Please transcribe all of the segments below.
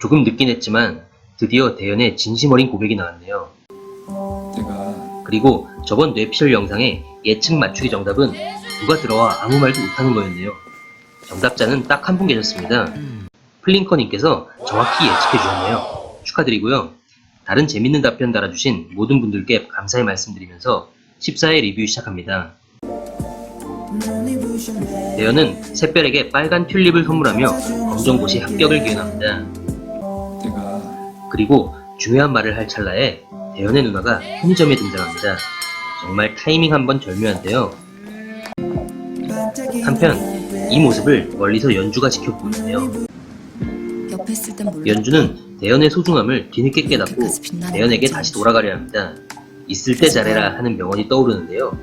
조금 늦긴 했지만 드디어 대연의 진심 어린 고백이 나왔네요. 내가 그리고 저번 뇌피셜 영상의 예측 맞추기 정답은 누가 들어와 아무 말도 못하는 거였네요. 정답자는 딱 한 분 계셨습니다. 플링커님께서 정확히 예측해 주셨네요. 축하드리고요. 다른 재밌는 답변 달아주신 모든 분들께 감사의 말씀드리면서 14회 리뷰 시작합니다. 대현은 샛별에게 빨간 튤립을 선물하며 검정고시 합격을 기원합니다. 그리고 중요한 말을 할 찰나에 대현의 누나가 편의점에 등장합니다. 정말 타이밍 한번 절묘한데요. 한편 이 모습을 멀리서 연주가 몰라. 연주는 대현의 소중함을 뒤늦게 깨닫고 대현에게 다시 돌아가려 합니다. 있을 때 잘해라 하는 명언이 떠오르는데요.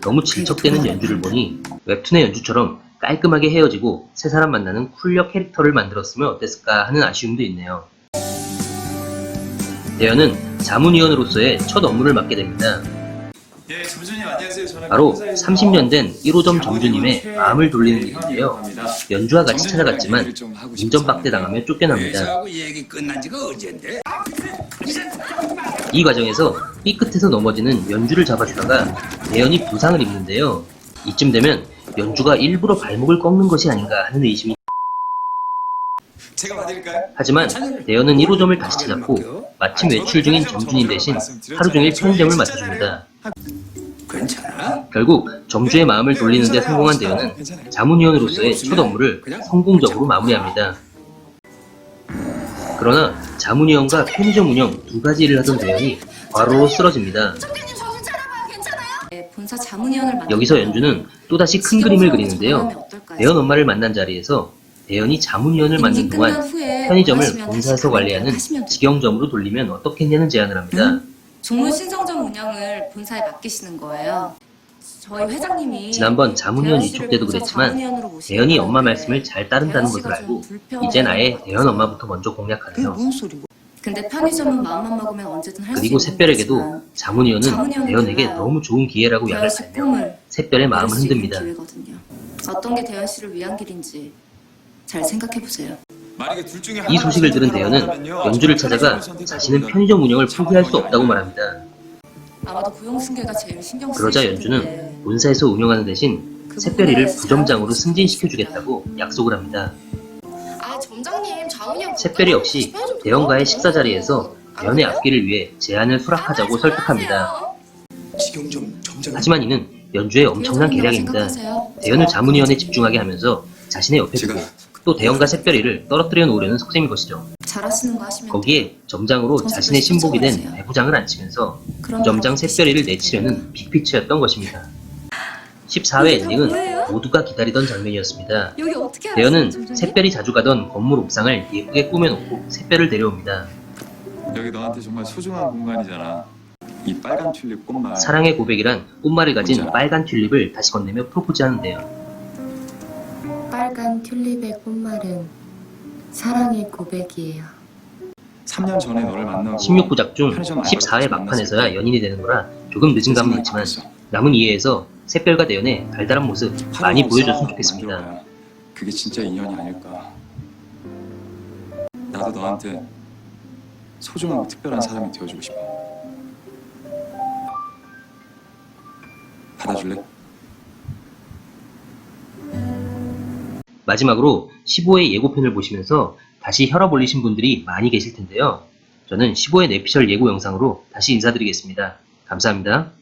너무 질척대는 연주를 보니 웹툰의 연주처럼 깔끔하게 헤어지고 새 사람 만나는 쿨력 캐릭터를 만들었으면 어땠을까 하는 아쉬움도 있네요. 대현은 자문위원으로서의 첫 업무를 맡게 됩니다. 예, 점주님 안녕하세요. 저는 바로 회사에서 30년 된 1호점 점주님의 그 마음을 돌리는 일인데요. 연주와 같이 찾아갔지만 인정박대 당하며 쫓겨납니다. 언젠데? 이 과정에서 삐끗해서 넘어지는 연주를 잡아주다가 대현이 부상을 입는데요. 이쯤 되면 연주가 일부러 발목을 꺾는 것이 아닌가 하는 의심이 제가 봐드릴까요? 하지만 대현은 1호점을 다시 찾았고 마침 외출 중인 점주님 대신 하루 종일 편의점을 맡아줍니다. 괜찮아? 결국 점주의 마음을 돌리는 데 성공한 대현은 자문위원으로서의 첫 업무를 성공적으로 마무리합니다. 그러나 자문위원과 편의점 운영 두 가지 일을 하던 대현이 과로로 쓰러집니다. 네. 여기서 연주는 또다시 큰 그림을 그리는데요. 대현 엄마를 만난 자리에서 대현이 자문위원을 만든 동안 편의점을 본사에서 관리하는 직영점으로 돌리면 어떻겠냐는 제안을 합니다. 종로 신성점 운영을 본사에 맡기시는 거예요. 저희 회장님이 지난번 자문위원 위촉 때도 그랬지만 대현이 엄마 말씀을 잘 따른다는 것을 알고 이젠 아예. 대현 엄마부터 먼저 공략하네요. 근데 편의점은 마음만 먹으면 언제든 할수 그리고 새별에게도 자문위원은 대현에게. 너무 좋은 기회라고 약을 씨 살며 샛별의 마음을 흔듭니다. 어떤 게 대현 씨를 위한 길인지 잘 생각해 보세요. 중에 이 소식을 들은 대현은 저는 찾아가 자신은. 편의점 운영을 포기할 수 없다고 아니라. 말합니다. 아마도 고용승계가 제일 신경 쓰이실 그러자 텐데 연주는 본사에서 운영하는 대신 그 샛별이를 부점장으로 승진시켜주겠다고 약속을 합니다. 아 점장님 샛별이 역시 대현과의 식사 자리에서 대현의 앞길을 위해 제안을 수락하자고 설득합니다. 직영점 점장 하지만 이는 연주의 엄청난 계략입니다. 대현을 자문위원에 집중하게 하면서 자신의 옆에 두고 또 대현과 샛별이를 떨어뜨려 놓으려는 속셈인 것이죠. 잘하시는 거 하시면 거기에 점장으로 자신의 신복이 된 배부장을 앉히면서 부점장 샛별이를 내치려는 빅피치였던 것입니다. 14회 엔딩은 모두가 기다리던 장면이었습니다. 여기 어떻게 대현은 샛별이 자주 가던 건물 옥상을 예쁘게 꾸며놓고 샛별을 데려옵니다. 여기 너한테 정말 소중한 공간이잖아. 이 빨간 튤립 꽃말. 사랑의 고백이란 꽃말을 가진 빨간 튤립을 다시 건네며 프로포즈하는데요. 빨간 튤립의 꽃말은 사랑의 고백이에요. 3년 전에 너를 만나고 16부작 중 편의점 14회 막판에서야 연인이 되는 거라 조금 늦은 감은 있지만 남은 이해에서 샛별과 대현의 달달한 모습 많이 보여줬으면 좋겠습니다. 그게 진짜 인연이 아닐까. 나도 너한테 소중하고 특별한 사람이 되어주고 싶어. 받아줄래? 마지막으로 15회 예고편을 보시면서 다시 혈압 올리신 분들이 많이 계실 텐데요. 저는 15회 내피셜 예고 영상으로 다시 인사드리겠습니다. 감사합니다.